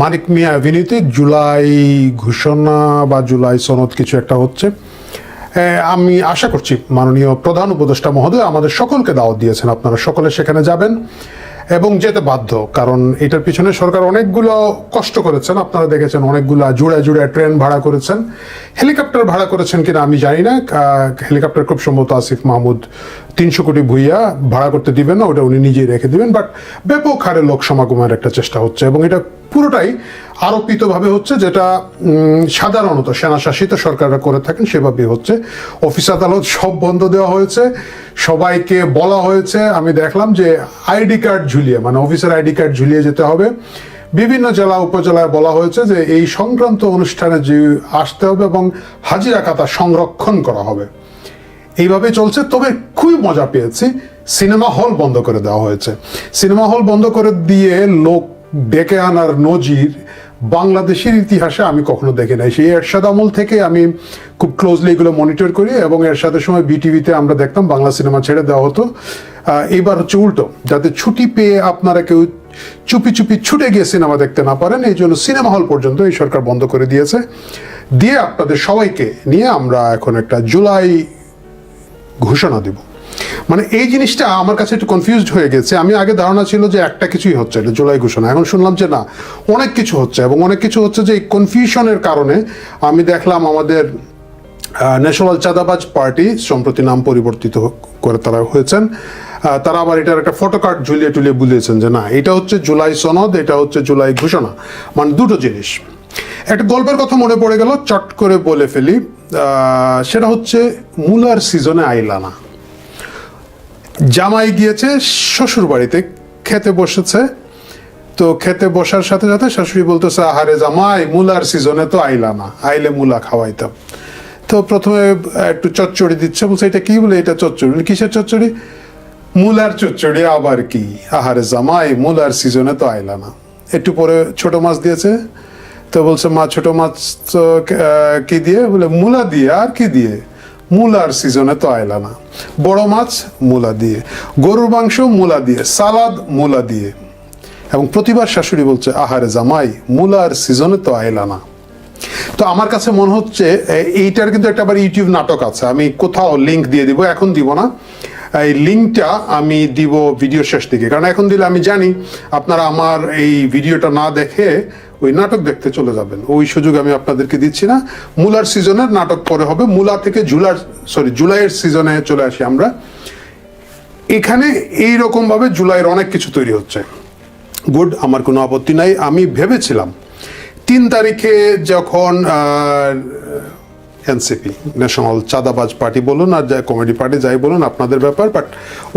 মানিক মিয়া অ্যাভিনিউতে জুলাই ঘোষণা বা জুলাই সনদ কিছু একটা হচ্ছে। আমি আশা করছি মাননীয় প্রধান উপদেষ্টা মহোদয় আমাদের সকলকে দাওয়াত দিয়েছেন। আপনারা সকলে সেখানে যাবেন এবং যেতে বাধ্য, কারণ এটার পিছনে সরকার অনেকগুলো কষ্ট করেছেন। আপনারা দেখেছেন অনেকগুলো জুড়ে জুড়ে ট্রেন ভাড়া করেছেন। হেলিকপ্টার ভাড়া করেছেন কিনা আমি জানি না। হেলিকপ্টার খুব সম্ভবত আসিফ মাহমুদ তিনশো কোটি ভুইয়া ভাড়া করতে দিবেন না, ওটা উনি নিজেই রেখে দিবেন। বাট ব্যাপক হারে লোক সমাগমের একটা চেষ্টা হচ্ছে এবং এটা পুরোটাই আরোপিতভাবে হচ্ছে যেটা সাধারণত সেনা শাসিত সরকাররা করে থাকেন সেভাবে হচ্ছে। অফিস আদালত সব বন্ধ দেওয়া হয়েছে, সবাইকে বলা হয়েছে। আমি দেখলাম যে আইডি কার্ড ঝুলিয়ে মানে অফিসের আইডি কার্ড ঝুলিয়ে যেতে হবে। বিভিন্ন জেলা উপজেলায় বলা হয়েছে যে এই সংক্রান্ত অনুষ্ঠানে যে আসতে হবে এবং হাজিরা খাতা সংরক্ষণ করা হবে। এইভাবে চলছে, তবে খুবই মজা পেয়েছি। সিনেমা হল বন্ধ করে দেওয়া হয়েছে। সিনেমা হল বন্ধ করে দিয়ে লোক ডেকে আনার নজির বাংলাদেশের ইতিহাসে আমি কখনো দেখি নাই। সেই এরশাদ আমল থেকে আমি খুব ক্লোজলি এগুলো মনিটর করি এবং এরশাদের সময় বিটিভিতে আমরা দেখতাম বাংলা সিনেমা ছেড়ে দেওয়া হতো। আহ, এইবার হচ্ছে উল্টো যাতে ছুটি পেয়ে আপনারা কেউ চুপি চুপি ছুটে গিয়ে সিনেমা দেখতে না পারেন এই জন্য সিনেমা হল পর্যন্ত এই সরকার বন্ধ করে দিয়েছে। দিয়ে আপনাদের সবাইকে নিয়ে আমরা এখন একটা জুলাই ঘোষণা দিব। মানে এই জিনিসটা আমার কাছে একটু কনফিউজড হয়ে গেছে। আমি আগে ধারণা ছিল যে একটা কিছুই হচ্ছে, এটা জুলাই ঘোষণা। এখন শুনলাম যে না, অনেক কিছু হচ্ছে এবং অনেক কিছু হচ্ছে যে এই কনফিউশনের কারণে আমি দেখলাম আমাদের ন্যাশনাল চাঁদাবাজ পার্টি, সম্প্রতি নাম পরিবর্তিত করে তারা হয়েছেন তারা আবার এটার একটা ফটো কার্ড ঝুলিয়ে টুলিয়ে বুলিয়েছেন যে না, এটা হচ্ছে জুলাই সনদ, এটা হচ্ছে জুলাই ঘোষণা। মানে দুটো জিনিস। একটা গল্পের কথা মনে পড়ে গেল, চট করে বলে ফেলি। সেটা হচ্ছে মুলার সিজনে আইলানা জামাই গিয়েছে শ্বশুর বাড়িতে খেতে বসেছে। তো খেতে বসার সাথে সাথে শাশুড়ি বলতেছে, আহারে জামাই, মূলার সিজনে তো আইলা না, আইলে মূলা খাওয়াইতাম। তো প্রথমে একটু চচ্চড়ি দিচ্ছে, বলছে, এটা কি বলে, এটা চচ্চড়ি? কিসের চচ্চড়ি? মূলার চচ্চড়ি, আবার কি? আহারে জামাই, মূলার সিজনে তো আইলা না। একটু পরে ছোট মাছ দিয়েছে। তো বলছে, মা, ছোট মাছ তো কি দিয়ে? বলে, মূলা দিয়ে, আর কি দিয়ে? মুলার সিজনে তো আইলা না। বড় মাছ, মূলা দিয়ে। গরুর মাংস, মূলা দিয়ে। সালাদ, মূলা দিয়ে। এবং প্রতিবার শাশুড়ি বলছে, আহারে জামাই, মূলার সিজনে তো আইলা না। তো আমার কাছে মনে হচ্ছে এইটার কিন্তু একটা আবার ইউটিউব নাটক আছে। আমি কোথাও লিংক দিয়ে দিব, এখন দিব না। এই লিঙ্কটা আমি দিব ভিডিও শেষ দিকে। কারণ এখন দিলে আমি জানি, আপনারা আমার এই ভিডিওটা না দেখে ওই নাটক দেখতে চলে যাবেন। ওই সুযোগ আমি আপনাদেরকে দিচ্ছি না। মূলার সিজনের নাটক পরে হবে। মূলা থেকে জুলার, সরি, জুলাইয়ের সিজনে চলে আসি আমরা। এখানে এই ভাবে জুলাইয়ের অনেক কিছু তৈরি হচ্ছে। গুড, আমার কোনো আপত্তি নাই। আমি ভেবেছিলাম, তিন তারিখে যখন এনসিপি ন্যাশনাল চাঁদাবাজ পার্টি বলুন আর যা কমেডি পার্টি যাই বলুন, আপনাদের ব্যাপার বাট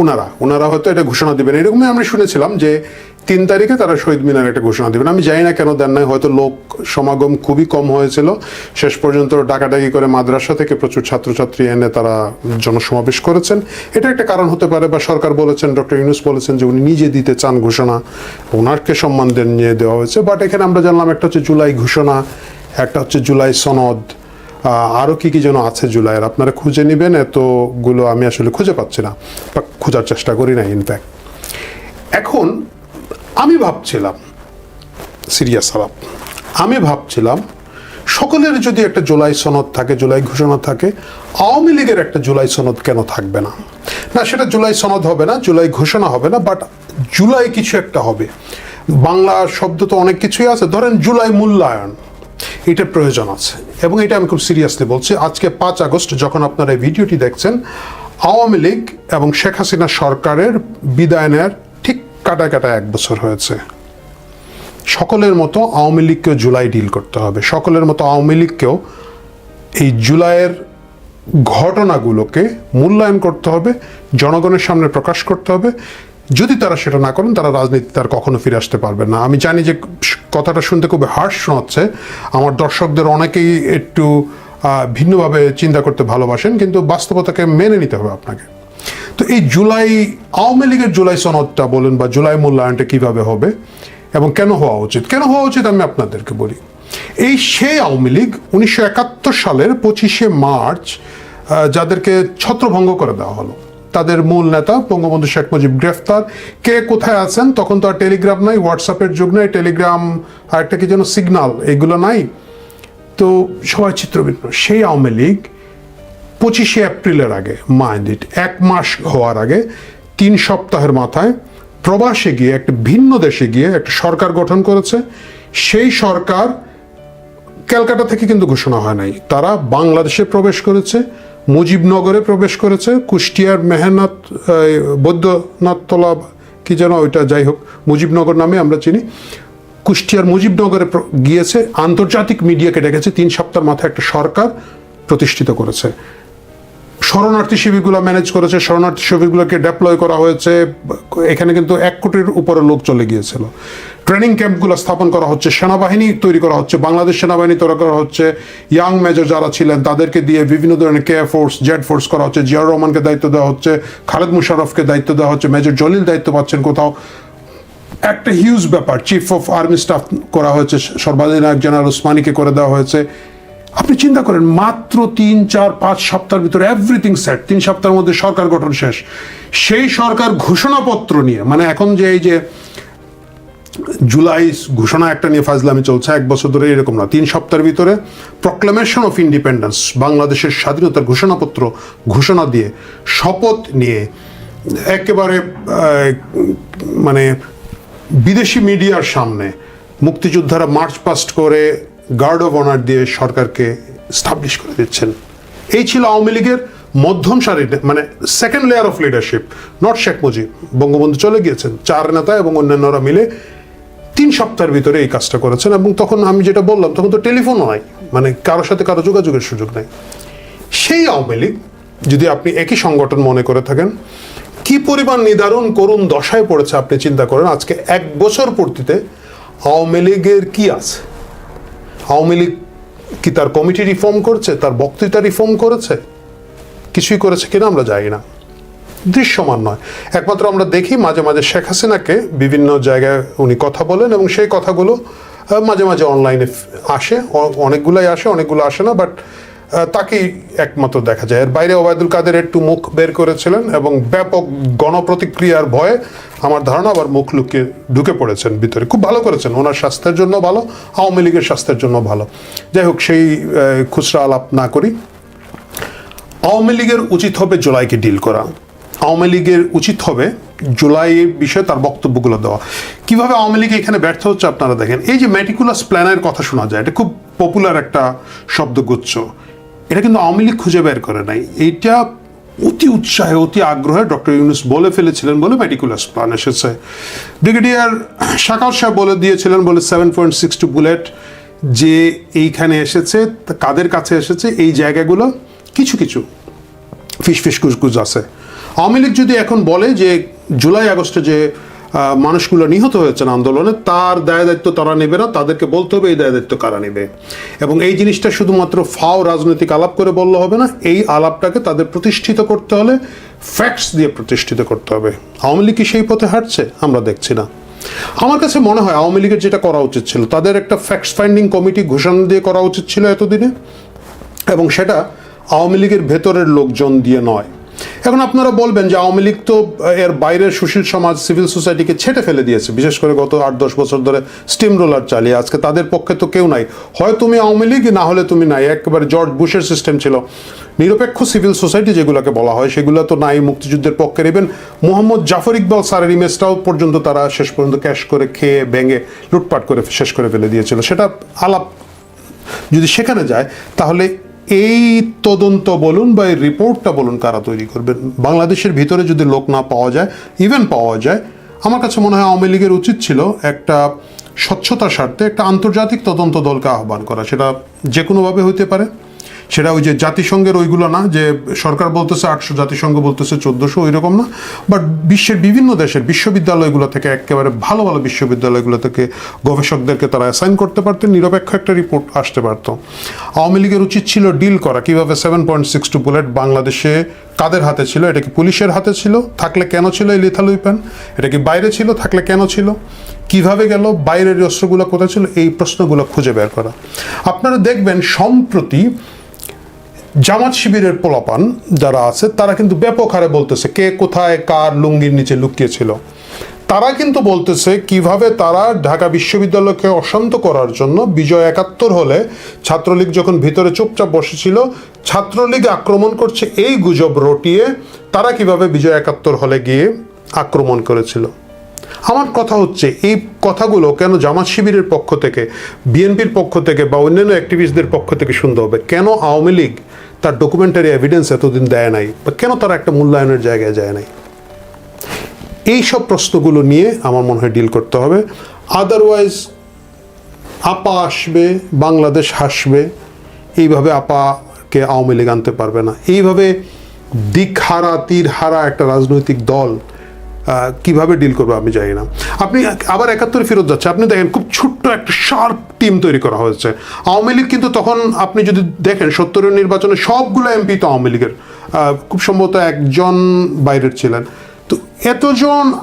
ওনারা ওনারা হয়তো এটা ঘোষণা দিবেন। এরকমই আমরা শুনেছিলাম যে তিন তারিখে তারা শহীদ মিনার একটা ঘোষণা দিবেন। আমি জানি না কেন দেন নাই, হয়তো লোক সমাগম খুবই কম হয়েছিল। শেষ পর্যন্ত ডাকাডাকি করে মাদ্রাসা থেকে প্রচুর ছাত্রছাত্রী এনে তারা জনসমাবেশ করেছেন। এটা একটা কারণ হতে পারে, বা সরকার বলেছেন, ডক্টর ইউনুস বলেছেন যে উনি নিজে দিতে চান ঘোষণা, ওনারকে সম্মান দেন, নিয়ে দেওয়া হয়েছে। বাট এখানে আমরা জানলাম একটা হচ্ছে জুলাই ঘোষণা, একটা হচ্ছে জুলাই সনদ আহ, আরও কি কি যেন আছে জুলাইয়ের? আপনারা খুঁজে নেবেন এতগুলো আমি আসলে খুঁজে পাচ্ছি না। বা খোঁজার চেষ্টা করি না ইনফ্যাক্ট এখন আমি ভাবছিলাম সিরিয়াস আলাপ আমি ভাবছিলাম সকলের যদি একটা জুলাই সনদ থাকে জুলাই ঘোষণা থাকে আওয়ামী লীগের একটা জুলাই সনদ কেন থাকবে না? না সেটা জুলাই সনদ হবে না জুলাই ঘোষণা হবে না বাট জুলাই কিছু একটা হবে। বাংলা শব্দ তো অনেক কিছুই আছে। ধরেন জুলাই মূল্যায়ন এটা প্রয়োজন আছে। এবং এটা আমি খুব সিরিয়াসলি বলছি, আজকে পাঁচ আগস্ট যখন আপনারা এই ভিডিওটি দেখছেন, আওয়ামী লীগ এবং শেখ হাসিনা সরকারের বিদায় নেয়ার ঠিক কাটা কাটা এক বছর হয়েছে। সকলের মতো আওয়ামী লীগকেও জুলাই ডিল করতে হবে। সকলের মতো আওয়ামী লীগকেও এই জুলাইয়ের ঘটনাগুলোকে মূল্যায়ন করতে হবে, জনগণের সামনে প্রকাশ করতে হবে। যদি তারা সেটা না করেন, তারা রাজনীতিতে আর কখনো ফিরে আসতে পারবে না। আমি জানি যে কথাটা শুনতে খুব হার্শ শোনাচ্ছে। আমার দর্শকদের অনেকেই একটু ভিন্নভাবে চিন্তা করতে ভালোবাসেন, কিন্তু বাস্তবতাকে মেনে নিতে হবে আপনাকে। তো এই জুলাই, আওয়ামী লীগের জুলাই সনদটা বলুন বা জুলাই মূল্যায়নটা কীভাবে হবে এবং কেন হওয়া উচিত? কেন হওয়া উচিত আমি আপনাদেরকে বলি। এই সেই আওয়ামী লীগ উনিশশো একাত্তর সালের পঁচিশে মার্চ যাদেরকে ছত্রভঙ্গ করে দেওয়া হলো। তাদের মূল নেতা বঙ্গবন্ধু শেখ মুজিব গ্রেফতার। কে কোথায় আছেন? তখন তো আর টেলিগ্রাম নাই হোয়াটসঅ্যাপের যুগ নাই, টেলিগ্রাম আর একটা কি যেন সিগনাল, এগুলো নাই। তো সবাই চিত্রবিন্ন সেই আওয়ামী লীগ পঁচিশে এপ্রিলের আগে মাইন্ডিট এক মাস হওয়ার আগে, তিন সপ্তাহের মাথায় প্রবাসে গিয়ে, একটা ভিন্ন দেশে গিয়ে একটা সরকার গঠন করেছে। সেই সরকার ক্যালকাটা থেকে কিন্তু ঘোষণা হয় নাই। তারা বাংলাদেশে প্রবেশ করেছে। মুজিবনগরে প্রবেশ করেছে, কুষ্টিয়ার মেহনাত বৈদ্যনাথতলা কি যেন ওইটা, যাই হোক, মুজিবনগর নামে আমরা চিনি। কুষ্টিয়ার মুজিবনগরে গিয়েছে, আন্তর্জাতিক মিডিয়াকে ডেকেছে, তিন সপ্তাহের মাথায় একটা সরকার প্রতিষ্ঠিত করেছে। শরণার্থী শিবিরগুলো ম্যানেজ করেছে, শরণার্থী শিবিরগুলোকে ডেপ্লয় করা হয়েছে, এখানে কিন্তু এক কোটির উপরে লোক চলে গিয়েছিল। ট্রেনিং ক্যাম্পগুলো স্থাপন করা হচ্ছে, সেনাবাহিনী তৈরি করা হচ্ছে, বাংলাদেশ সেনাবাহিনী তৈরি করা হচ্ছে, ইয়াং মেজর যারা ছিলেন তাদেরকে দিয়ে বিভিন্ন ধরনের কে ফোর্স জেড ফোর্স করা হচ্ছে, জিয়াউর রহমানকে দায়িত্ব দেওয়া হচ্ছে, খালেদ মুশারফকে দায়িত্ব দেওয়া হচ্ছে, মেজর জলিল দায়িত্ব পাচ্ছেন কোথাও। একটা হিউজ ব্যাপার চিফ অফ আর্মি স্টাফ করা হয়েছে, সর্বাধিনায়ক জেনারেল উসমানীকে করে দেওয়া হয়েছে। আপনি চিন্তা করেন, মাত্র তিন, চার, পাঁচ সপ্তাহের ভিতরে এভরিথিং সেট তিন সপ্তাহের মধ্যে সরকার গঠন শেষ। সেই সরকার ঘোষণাপত্র নিয়ে মানে এখন যে এই যে জুলাই ঘোষণা একটা নিয়ে ফাজলামি চলছে, এক বছর ধরে এরকম না। তিন সপ্তাহের ভিতরে প্রক্লামেশন অফ ইন্ডিপেন্ডেন্স বাংলাদেশের স্বাধীনতার ঘোষণাপত্র ঘোষণা দিয়ে শপথ নিয়ে একেবারে মানে বিদেশি মিডিয়ার সামনে মুক্তিযোদ্ধারা মার্চ পাস্ট করে গার্ড অফ অনার দিয়ে সরকারকে স্টাবলিশ করে দিচ্ছেন। এই ছিল আওয়ামী লীগের মধ্যম সারির মানে second layer of leadership not Sheikh Mujib, Bangabandhu চলে গিয়েছেন। চার নেতা এবং অন্যান্যরা মিলে তিন সপ্তাহের ভিতরে এই কাজটা করেছেন এবং তখন আমি যেটা বললাম, তখন তো টেলিফোনও নাই মানে কারোর সাথে কারও যোগাযোগের সুযোগ নাই। সেই আওয়ামী লীগ, যদি আপনি একই সংগঠন মনে করে থাকেন, কি পরিমাণ নিদারুণ করুণ দশায় পড়েছে আপনি চিন্তা করেন, আজকে এক বছর পূর্তিতে আওয়ামী লীগের কি আছে? আওয়ামী লীগ কি তার কমিটি রিফর্ম করছে, তার বক্তৃতা রিফর্ম করেছে? কিছুই করেছে কিনা আমরা জানি না। দৃশ্যমান নয়। একমাত্র আমরা দেখি মাঝে মাঝে শেখ হাসিনাকে বিভিন্ন জায়গায় উনি কথা বলেন এবং সেই কথাগুলো মাঝে মাঝে অনলাইনে আসে। অনেকগুলাই আসে, অনেকগুলো আসে না বাট তাকেই একমাত্র দেখা যায়। এর বাইরে ওবায়দুল কাদের একটু মুখ বের করেছিলেন এবং ব্যাপক গণপ্রতিক্রিয়ার ভয়ে আমার ধারণা আবার মুখ লুকিয়ে ঢুকে পড়েছেন ভিতরে। খুব ভালো করেছেন, ওনার স্বাস্থ্যের জন্য ভালো, আওয়ামী লীগের স্বাস্থ্যের জন্য ভালো। যাই হোক, সেই খুচরা আলাপ না করি। আওয়ামী লীগের উচিত হবে জুলাইকে ডিল করা। আওয়ামী লীগের উচিত হবে জুলাইয়ের বিষয়ে তার বক্তব্যগুলো দেওয়া। কীভাবে আওয়ামী লীগ এখানে ব্যর্থ হচ্ছে আপনারা দেখেন। এই যে মেটিকুলাস প্ল্যানের কথা শোনা যায়, এটা খুব পপুলার একটা শব্দগুচ্ছ। এটা কিন্তু আওয়ামী লীগ খুঁজে বের করে নাই। এইটা অতি উৎসাহে, অতি আগ্রহে ডক্টর ইউনুস বলে ফেলেছিলেন বলে মেটিকুলাস প্ল্যান এসেছে। ব্রিগেডিয়ার সাকাল সাহেব বলে দিয়েছিলেন, বলে seven point six two bullet যে এইখানে এসেছে কাদের কাছে এসেছে? এই জায়গাগুলো কিছু কিছু ফিস ফিস কুচকুচ আছে। আওয়ামী লীগ যদি এখন বলে যে জুলাই আগস্টে যে মানুষগুলো নিহত হয়েছেন আন্দোলনে, তার দায় দায়িত্ব তারা নেবে না, তাদেরকে বলতে হবে এই দায় দায়িত্ব কারা নেবে। এবং এই জিনিসটা শুধুমাত্র ফাও রাজনৈতিক আলাপ করে বললে হবে না, এই আলাপটাকে তাদের প্রতিষ্ঠিত করতে হলে ফ্যাক্টস দিয়ে প্রতিষ্ঠিত করতে হবে। আওয়ামী লীগ কি সেই পথে হাঁটছে? আমরা দেখছি না। আমার কাছে মনে হয় আওয়ামী লীগের যেটা করা উচিত ছিল, তাদের একটা ফ্যাক্টস ফাইন্ডিং কমিটি ঘোষণা দিয়ে করা উচিত ছিল এতদিনে, এবং সেটা আওয়ামী লীগের ভেতরের লোকজন দিয়ে নয়। এখন আপনারা বলবেন যে আওয়ামী লীগ তো এর বাইরের সুশীল সমাজ, সিভিল সোসাইটিকে ছেটে ফেলে দিয়েছে, বিশেষ করে গত আট দশ বছর ধরে স্টিম রোলার চালিয়ে। আজকে তাদের পক্ষে তো কেউ নাই। হয় তুমি আওয়ামী লীগ, না হলে তুমি নাই। একেবারে জর্জ বুশের সিস্টেম ছিল। নিরপেক্ষ সিভিল সোসাইটি যেগুলোকে বলা হয়, সেগুলো তো নাই মুক্তিযুদ্ধের পক্ষের। ইভেন মোহাম্মদ জাফর ইকবাল স্যারের ইমেজটাও পর্যন্ত তারা শেষ পর্যন্ত ক্যাশ করে খেয়ে, ভেঙে, লুটপাট করে শেষ করে ফেলে দিয়েছিল। সেটা আলাপ যদি সেখানে যায়, তাহলে এই তদন্ত বলুন বা এই রিপোর্টটা বলুন কারা তৈরি করবেন? বাংলাদেশের ভিতরে যদি লোক না পাওয়া যায় ইভেন পাওয়া যায়, আমার কাছে মনে হয় আওয়ামী লীগের উচিত ছিল একটা স্বচ্ছতার স্বার্থে একটা আন্তর্জাতিক তদন্ত দলকে আহ্বান করা। সেটা যে কোনোভাবে হইতে পারে। সেটা ওই যে জাতিসংঘের ওইগুলো না, যে সরকার বলতেছে আটশো জাতিসংঘ, বলতেছে চোদ্দোশো ওই রকম না। বাট বিশ্বের বিভিন্ন দেশের বিশ্ববিদ্যালয়গুলো থেকে, একেবারে ভালো ভালো বিশ্ববিদ্যালয়গুলো থেকে গবেষকদেরকে তারা অ্যাসাইন করতে পারতেন, নিরপেক্ষ একটা রিপোর্ট আসতে পারত। আওয়ামী লীগের উচিত ছিল ডিল করা, কীভাবে seven point six two bullet বাংলাদেশে কাদের হাতে ছিল, এটা কি পুলিশের হাতে ছিল, থাকলে কেন ছিল এই লিথাল উইপেন এটা কি বাইরে ছিল, থাকলে কেন ছিল? কীভাবে গেল, বাইরের অস্ত্রগুলো কোথায় ছিল? এই প্রশ্নগুলো খুঁজে বের করা। আপনারা দেখবেন, সম্প্রতি জামাত শিবিরের পোলাপান যারা আছে, তারা কিন্তু ব্যাপক হারে বলতেছে কে কোথায়, কার লুঙ্গির নিচে লুকিয়েছিল। তারা কিন্তু বলতেছে কীভাবে তারা ঢাকা বিশ্ববিদ্যালয়কে অশান্ত করার জন্য বিজয় একাত্তর হলে ছাত্রলীগ যখন ভিতরে চুপচাপ বসেছিল, ছাত্রলীগ আক্রমণ করছে এই গুজব রটিয়ে তারা কীভাবে বিজয় একাত্তর হলে গিয়ে আক্রমণ করেছিল। আমার কথা হচ্ছে, এই কথাগুলো কেন জামাত শিবিরের পক্ষ থেকে, বিএনপির পক্ষ থেকে বা অন্যান্য অ্যাক্টিভিস্টদের পক্ষ থেকে শুনতে হবে? কেন আওয়ামী লীগ তার ডকুমেন্টারি এভিডেন্স এতদিন দেয় নাই, বা কেন তারা একটা মূল্যায়নের জায়গায় যায় নাই? এই সব প্রশ্নগুলো নিয়ে আমার মনে হয় ডিল করতে হবে। আদারওয়াইজ আপা আসবে, বাংলাদেশ হাসবে, এইভাবে আপাকে আওয়ামী লীগ আনতে পারবে না। এইভাবে দিকহারা, তীরহারা একটা রাজনৈতিক দল কীভাবে ডিল করবে আমি জানি না। আপনি আবার একাত্তরে ফেরত যাচ্ছে। আপনি দেখেন, খুব ছোট্ট একটা শার্প টিম তৈরি করা হয়েছে। আওয়ামী লীগ কিন্তু তখন আপনি যদি দেখেন, সত্তরের নির্বাচনে সবগুলো এমপি তো আওয়ামী লীগের। খুব সম্ভবত একজন বাইরের ছিলেন। তো এতজন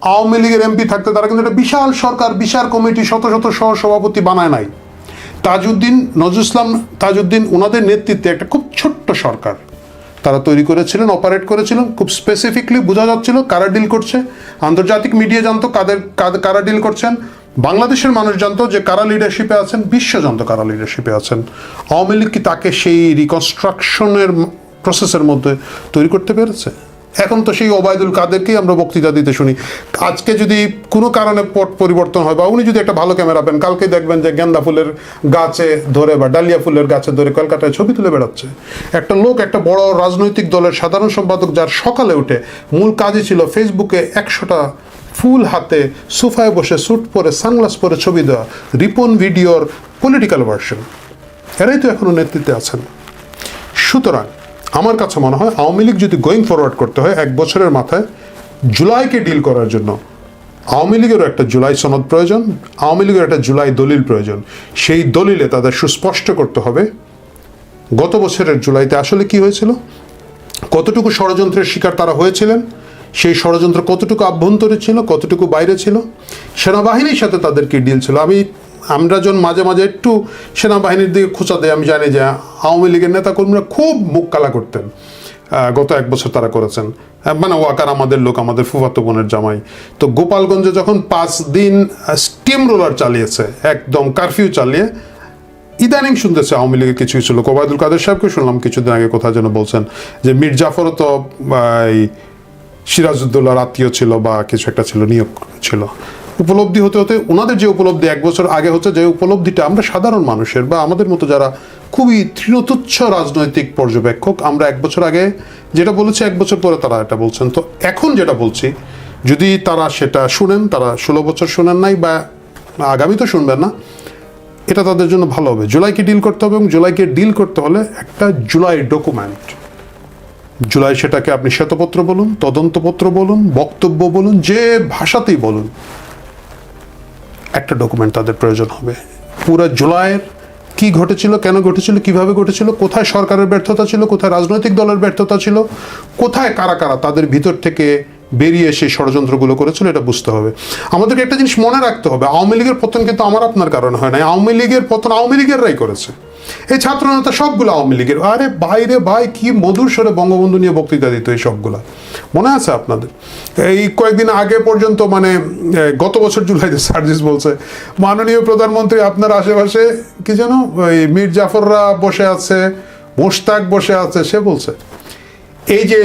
আওয়ামী লীগের এমপি থাকতে তারা কিন্তু একটা বিশাল সরকার, বিশাল কমিটি, শত শত সহ সভাপতি বানায় নাই। তাজউদ্দিন, নজরুল ইসলাম, তাজউদ্দিন ওনাদের নেতৃত্বে একটা খুব ছোট্ট সরকার তারা তৈরি করেছিলেন অপারেট করেছিলেন। খুব স্পেসিফিকলি বোঝা যাচ্ছিল কারা ডিল করছে। আন্তর্জাতিক মিডিয়া জানতো কাদের কাদ- কারা ডিল করছেন। বাংলাদেশের মানুষ জানতো যে কারা লিডারশিপে আছেন, বিশ্ব জানতো কারা লিডারশিপে আছেন। আওয়ামী লীগ কি তাকে সেই রিকনস্ট্রাকশনের প্রসেসের মধ্যে তৈরি করতে পেরেছে? এখন তো সেই ওবায়দুল কাদেরকেই আমরা বক্তৃতা দিতে শুনি। আজকে যদি কোনো কারণে পট পরিবর্তন হয় বা উনি যদি একটা ভালো ক্যামেরা পেন কালকে দেখবেন যে গেন্দা ফুলের গাছে ধরে বা ডালিয়া ফুলের গাছে ধরে কলকাতায় ছবি তুলে বেড়াচ্ছে। একটা লোক, একটা বড় রাজনৈতিক দলের সাধারণ সম্পাদক যার সকালে উঠে মূল কাজই ছিল ফেসবুকে একশোটা ফুল হাতে সোফায় বসে স্যুট পরে সানগ্লাস পরে ছবি দেওয়া রিপন ভিডিওর পলিটিক্যাল ভার্সন এরাই তো এখনও নেতৃত্বে আছেন। সুতরাং আমার কাছে মনে হয় আওয়ামী লীগ যদি গোয়িং ফরওয়ার্ড করতে হয়, এক বছরের মাথায় জুলাইকে ডিল করার জন্য। আওয়ামী লীগেরও একটা জুলাই সনদ প্রয়োজন, আওয়ামী লীগের একটা জুলাই দলিল প্রয়োজন। সেই দলিলে তাদের সুস্পষ্ট করতে হবে, গত বছরের জুলাইতে আসলে কি হয়েছিল? কতটুকু ষড়যন্ত্রের শিকার তারা হয়েছিলেন? সেই ষড়যন্ত্র কতটুকু আভ্যন্তরে ছিল, কতটুকু বাইরে ছিল? সেনাবাহিনীর সাথে তাদের কি ডিল ছিল? আমি, আমরা যখন মাঝে মাঝে একটু সেনাবাহিনীর দিকে খোঁচা দেয় আমি জানি যে আওয়ামী লীগের নেতাকর্মীরা খুব মুখ কালা করতেন। গত এক বছর তারা করেছেন। মানে ওয়াকার আমাদের লোক, আমাদের ফুফাতো বোনের জামাই। তো গোপালগঞ্জে যখন পাঁচ দিন স্টিম রোলার চালিয়েছে, একদম কারফিউ চালিয়ে, ইদানিং শুনতেছে আওয়ামী লীগের কিছু কিছু লোক। ওবায়দুল কাদের সাহেবকে শুনলাম কিছুদিন আগে কোথায় যেন বলছেন যে মীর জাফরও তো সিরাজউদ্দৌলার আত্মীয় ছিল বা কিছু একটা ছিল, নিয়োগ ছিল। উপলব্ধি হতে হতে ওনাদের যে উপলব্ধি এক বছর আগে হচ্ছে, যে উপলব্ধিটা আমরা সাধারণ মানুষের বা আমাদের মতো যারা খুবই তৃণতুচ্ছ রাজনৈতিক পর্যবেক্ষক, আমরা এক বছর আগে যেটা বলেছি, এক বছর পরে তারা এটা বলছেন। তো এখন যেটা বলছি, যদি তারা সেটা শুনেন, তারা ষোলো বছর শোনেন নাই বা আগামী তো শুনবেন না, এটা তাদের জন্য ভালো হবে। জুলাইকে ডিল করতে হবে এবং জুলাইকে ডিল করতে হলে একটা জুলাই ডকুমেন্ট জুলাই সেটাকে আপনি শ্বেতপত্র বলুন, তদন্তপত্র বলুন, বক্তব্য বলুন, যে ভাষাতেই বলুন, একটা ডকুমেন্ট তাদের প্রয়োজন হবে। পুরো জুলাইয়ের কি ঘটেছিল, কেন ঘটেছিল, কীভাবে ঘটেছিল, কোথায় সরকারের ব্যর্থতা ছিল, কোথায় রাজনৈতিক দলের ব্যর্থতা ছিল, কোথায় কারা কারা তাদের ভিতর থেকে বেরিয়ে এসে ষড়যন্ত্রগুলো করেছিল, এটা বুঝতে হবে। আমাদেরকে একটা জিনিস মনে রাখতে হবে, আওয়ামী লীগের পতন কিন্তু আমার আপনার কারণে হয় না আওয়ামী লীগের পতন আওয়ামী লীগেররাই করেছে। এই ছাত্র নেতা সবগুলো আওয়ামী লীগের। আরে বাইরে ভাই, কি মধুর স্বরে বঙ্গবন্ধু নিয়ে বক্তৃতা দিত এই সবগুলা। মনে আছে আপনাদের? এই কয়েকদিন আগে পর্যন্ত মানে গত বছর জুলাইতে সার্জিস বলছে, মাননীয় প্রধানমন্ত্রী, আপনার আশেপাশে কি যেন ওই মীর জাফররা বসে আছে, মোশতাক বসে আছে, সে বলছে। এই যে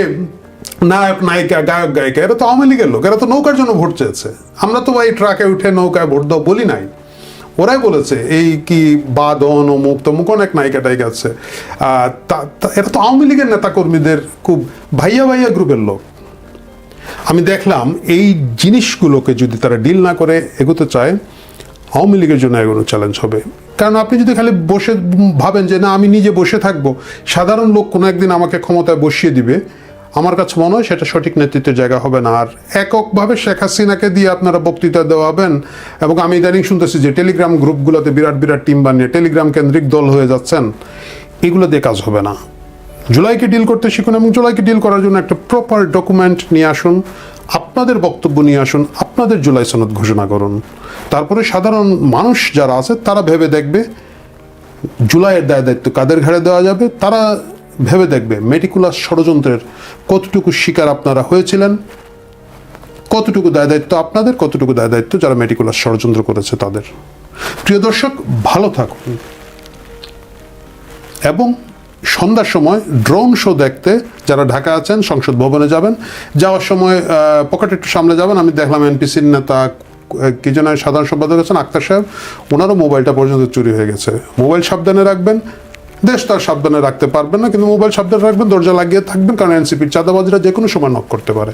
নায়ক, নায়িকা, গায়ক, গায়িকা, এরা তো আওয়ামী লীগের লোক, এরা তো নৌকার জন্য ভোট চেয়েছে। আমরা তো ভাই ট্রাকে উঠে নৌকায় ভোট দাও বলি নাই। ওরাই বলেছে, এই কি বাদন, অমুক তমুক অনেক নায়িকা টাইকা আছে এরা তো আওয়ামী লীগের নেতাকর্মীদের খুব ভাইয়া ভাইয়া গ্রুপের লোক। আমি দেখলাম এই জিনিসগুলোকে যদি তারা ডিল না করে, এগোতে চায়, আওয়ামী লীগের জন্য এগোনো চ্যালেঞ্জ হবে। কারণ আপনি যদি খালি বসে ভাবেন যে, না, আমি নিজে বসে থাকব। সাধারণ লোক কোনো একদিন আমাকে ক্ষমতায় বসিয়ে দিবে। আমার কাছে মনে হয় সেটা সঠিক নেতৃত্বের জায়গা হবে না। আর এককভাবে শেখ হাসিনাকে দিয়ে আপনারা বক্তৃতা দেওয়াবেন এবং আমি ইদানিং শুনতেছি যে টেলিগ্রাম গ্রুপগুলোতে বিরাট বিরাট টিম বানিয়ে টেলিগ্রাম কেন্দ্রিক দল হয়ে যাচ্ছেন, এগুলো দিয়ে কাজ হবে না। জুলাইকে ডিল করতে শিখুন এবং জুলাইকে ডিল করার জন্য একটা প্রপার ডকুমেন্ট নিয়ে আসুন, আপনাদের বক্তব্য নিয়ে আসুন, আপনাদের জুলাই সনদ ঘোষণা করুন। তারপরে সাধারণ মানুষ যারা আছে, তারা ভেবে দেখবে, জুলাইয়ের দায় দায়িত্ব কাদের ঘাড়ে দেওয়া যাবে? তারা ভেবে দেখবে, মেটিকুলাস ষড়যন্ত্রের কতটুকু শিকার আপনারা হয়েছিলেন, কতটুকু দায় দায়িত্ব আপনাদের, কতটুকু দায় দায়িত্ব যারা মেটিকুলাস ষড়যন্ত্র করেছে তাদের। প্রিয় দর্শক, ভালো থাকুন। এবং সন্ধ্যার সময় ড্রোন শো দেখতে যারা ঢাকা আছেন, সংসদ ভবনে যাবেন, যাওয়ার সময় পকেট একটু সামনে যাবেন। আমি দেখলাম এনপিসির নেতা কি যেন সাধারণ সম্পাদক আছেন, আক্তার সাহেব, ওনারও মোবাইলটা পর্যন্ত চুরি হয়ে গেছে। মোবাইল সাবধানে রাখবেন দেশ তার সাবধানে রাখতে পারবেন না, কিন্তু মোবাইল সাবধানে রাখবেন, দরজা লাগিয়ে থাকবেন, কারণ এনসিপির চাঁদাবাজিরা যে কোনো সময় নক করতে পারে।